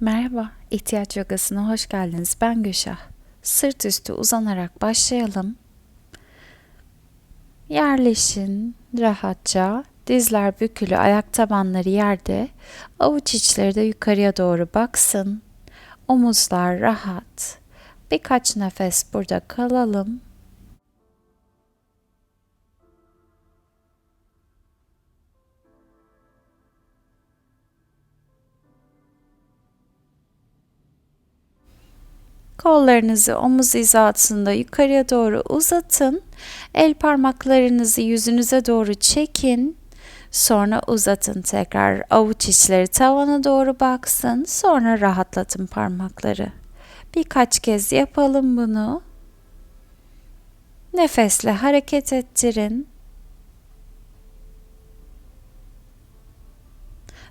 Merhaba, ihtiyaç yogasına hoş geldiniz. Ben Gülşah. Sırt üstü uzanarak başlayalım. Yerleşin rahatça. Dizler bükülü, ayak tabanları yerde. Avuç içleri de yukarıya doğru baksın. Omuzlar rahat. Birkaç nefes burada kalalım. Kollarınızı omuz hizasında yukarıya doğru uzatın. El parmaklarınızı yüzünüze doğru çekin. Sonra uzatın tekrar. Avuç içleri tavana doğru baksın. Sonra rahatlatın parmakları. Birkaç kez yapalım bunu. Nefesle hareket ettirin.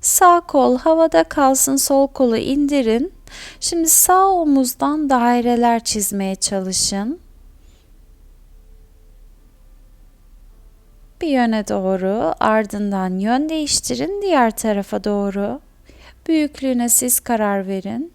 Sağ kol havada kalsın, sol kolu indirin. Şimdi sağ omuzdan daireler çizmeye çalışın. Bir yöne doğru, ardından yön değiştirin diğer tarafa doğru. Büyüklüğüne siz karar verin.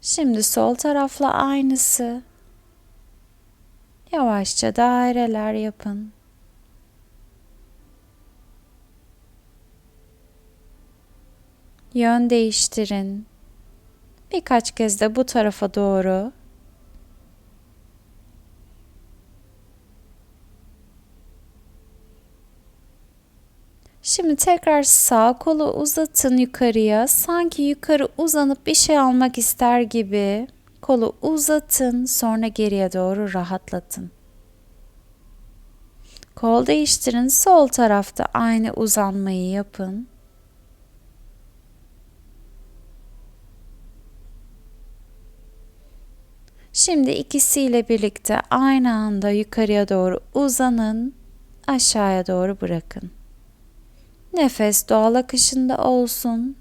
Şimdi sol tarafla aynısı. Yavaşça daireler yapın. Yön değiştirin. Birkaç kez de bu tarafa doğru. Şimdi tekrar sağ kolu uzatın yukarıya. Sanki yukarı uzanıp bir şey almak ister gibi. Kolu uzatın, sonra geriye doğru rahatlatın. Kol değiştirin. Sol tarafta aynı uzanmayı yapın. Şimdi ikisiyle birlikte aynı anda yukarıya doğru uzanın, aşağıya doğru bırakın. Nefes doğal akışında olsun.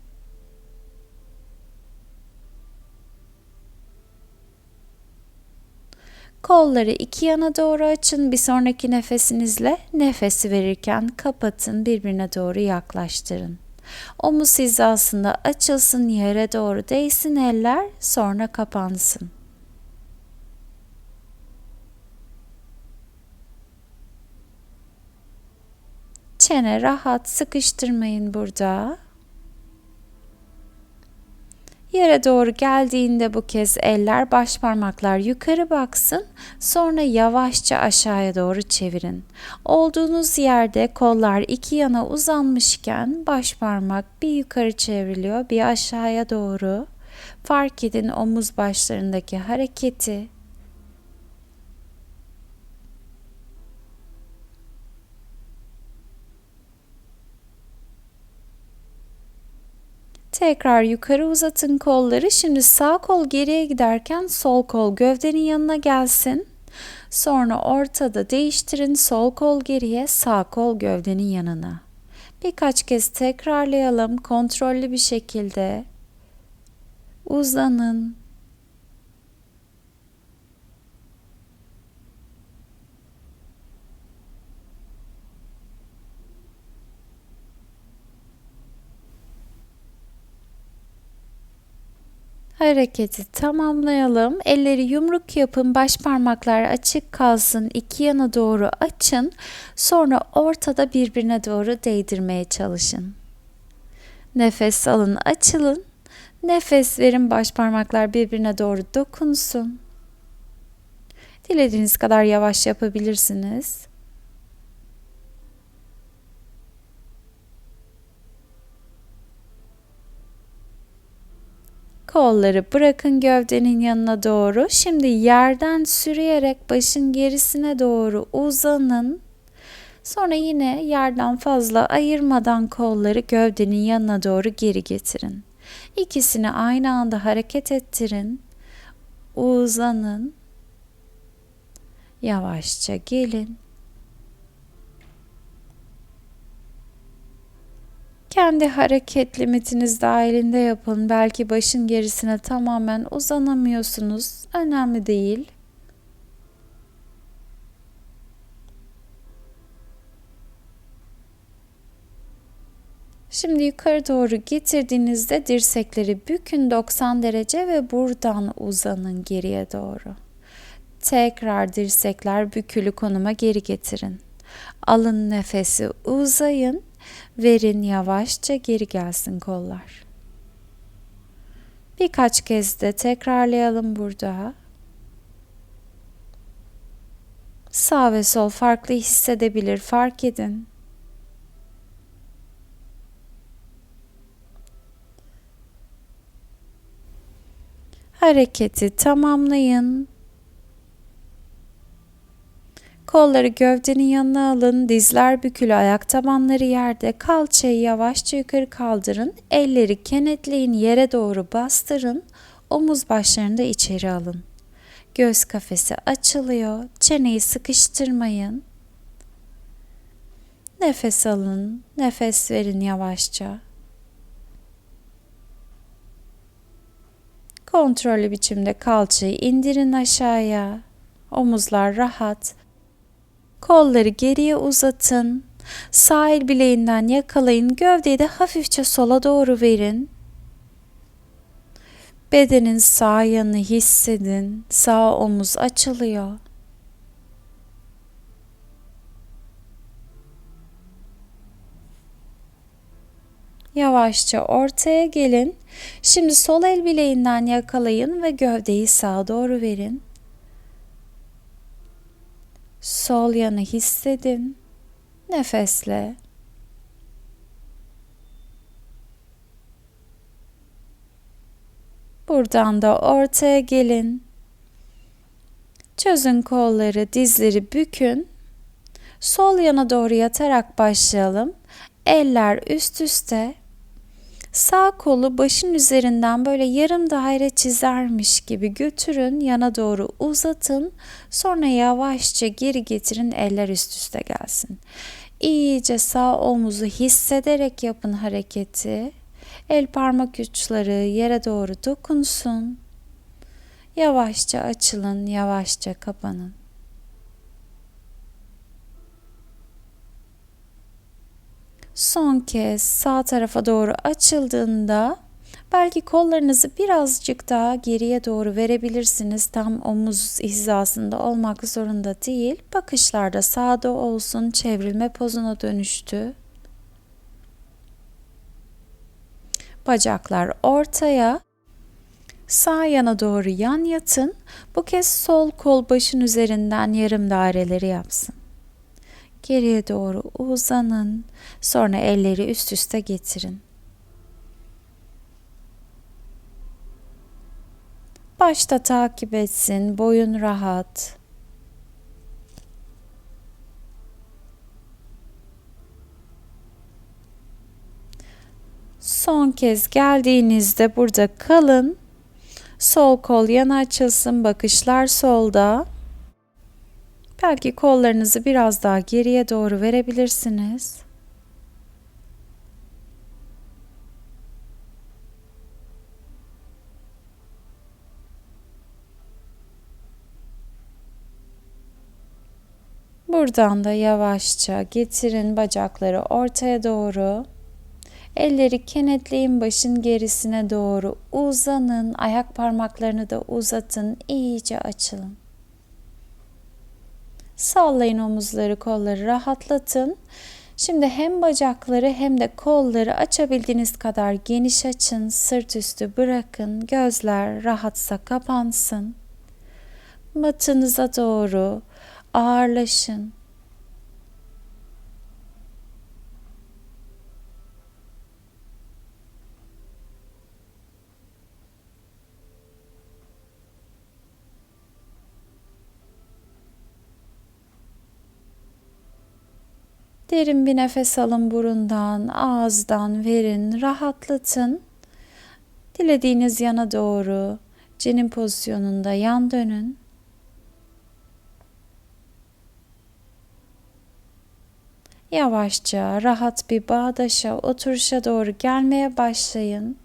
Kolları iki yana doğru açın. Bir sonraki nefesinizle nefesi verirken kapatın, birbirine doğru yaklaştırın. Omuz hizasında açılsın, yere doğru değsin eller, sonra kapansın. Çene rahat sıkıştırmayın burada. Yere doğru geldiğinde bu kez eller baş parmaklar yukarı baksın. Sonra yavaşça aşağıya doğru çevirin. Olduğunuz yerde kollar iki yana uzanmışken baş parmak bir yukarı çevriliyor, bir aşağıya doğru. Fark edin omuz başlarındaki hareketi. Tekrar yukarı uzatın kolları. Şimdi sağ kol geriye giderken sol kol gövdenin yanına gelsin. Sonra ortada değiştirin sol kol geriye, sağ kol gövdenin yanına. Birkaç kez tekrarlayalım kontrollü bir şekilde. Uzanın. Hareketi tamamlayalım. Elleri yumruk yapın. Baş parmaklar açık kalsın. İki yana doğru açın. Sonra ortada birbirine doğru değdirmeye çalışın. Nefes alın, açılın. Nefes verin. Baş parmaklar birbirine doğru dokunsun. Dilediğiniz kadar yavaş yapabilirsiniz. Kolları bırakın gövdenin yanına doğru. Şimdi yerden sürüyerek başın gerisine doğru uzanın. Sonra yine yerden fazla ayırmadan kolları gövdenin yanına doğru geri getirin. İkisini aynı anda hareket ettirin. Uzanın. Yavaşça gelin. Kendi hareket limitiniz dahilinde yapın. Belki başın gerisine tamamen uzanamıyorsunuz. Önemli değil. Şimdi yukarı doğru getirdiğinizde dirsekleri bükün 90 derece ve buradan uzanın geriye doğru. Tekrar dirsekler bükülü konuma geri getirin. Alın nefesi uzayın. Verin yavaşça geri gelsin kollar. Birkaç kez de tekrarlayalım burada. Sağ ve sol farklı hissedebilir, fark edin. Hareketi tamamlayın. Kolları gövdenin yanına alın, dizler bükülü, ayak tabanları yerde, kalçayı yavaşça yukarı kaldırın, elleri kenetleyin, yere doğru bastırın, omuz başlarını da içeri alın. Göz kafesi açılıyor, çeneyi sıkıştırmayın. Nefes alın, nefes verin yavaşça. Kontrollü biçimde kalçayı indirin aşağıya. Omuzlar rahat. Kolları geriye uzatın. Sağ el bileğinden yakalayın. Gövdeyi de hafifçe sola doğru verin. Bedenin sağ yanını hissedin. Sağ omuz açılıyor. Yavaşça ortaya gelin. Şimdi sol el bileğinden yakalayın ve gövdeyi sağa doğru verin. Sol yanı hissedin. Nefesle. Buradan da ortaya gelin. Çözün kolları, dizleri bükün. Sol yana doğru yatarak başlayalım. Eller üst üste. Sağ kolu başın üzerinden böyle yarım daire çizermiş gibi götürün, yana doğru uzatın. Sonra yavaşça geri getirin, eller üst üste gelsin. İyice sağ omuzu hissederek yapın hareketi. El parmak uçları yere doğru dokunsun. Yavaşça açılın, yavaşça kapanın. Son kez sağ tarafa doğru açıldığında belki kollarınızı birazcık daha geriye doğru verebilirsiniz. Tam omuz hizasında olmak zorunda değil. Bakışlarda sağda olsun, çevrilme pozuna dönüştü. Bacaklar ortaya. Sağ yana doğru yan yatın. Bu kez sol kol başın üzerinden yarım daireleri yapsın. Geriye doğru uzanın. Sonra elleri üst üste getirin. Başta takip etsin, boyun rahat. Son kez geldiğinizde burada kalın. Sol kol yana açılsın, bakışlar solda. Belki kollarınızı biraz daha geriye doğru verebilirsiniz. Buradan da yavaşça getirin bacakları ortaya doğru. Elleri kenetleyin başın gerisine doğru uzanın. Ayak parmaklarını da uzatın. iyice açılın. Sallayın omuzları, kolları rahatlatın. Şimdi hem bacakları hem de kolları açabildiğiniz kadar geniş açın, sırt üstü bırakın, gözler rahatsa kapansın. Matınıza doğru ağırlaşın. Derin bir nefes alın burundan, ağızdan verin, rahatlatın. Dilediğiniz yana doğru cenin pozisyonunda yan dönün. Yavaşça rahat bir bağdaşa, oturuşa doğru gelmeye başlayın.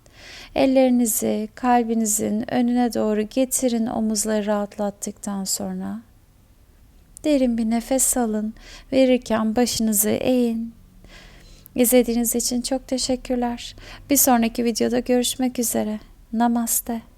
Ellerinizi kalbinizin önüne doğru getirin omuzları rahatlattıktan sonra. Derin bir nefes alın. Verirken başınızı eğin. İzlediğiniz için çok teşekkürler. Bir sonraki videoda görüşmek üzere. Namaste.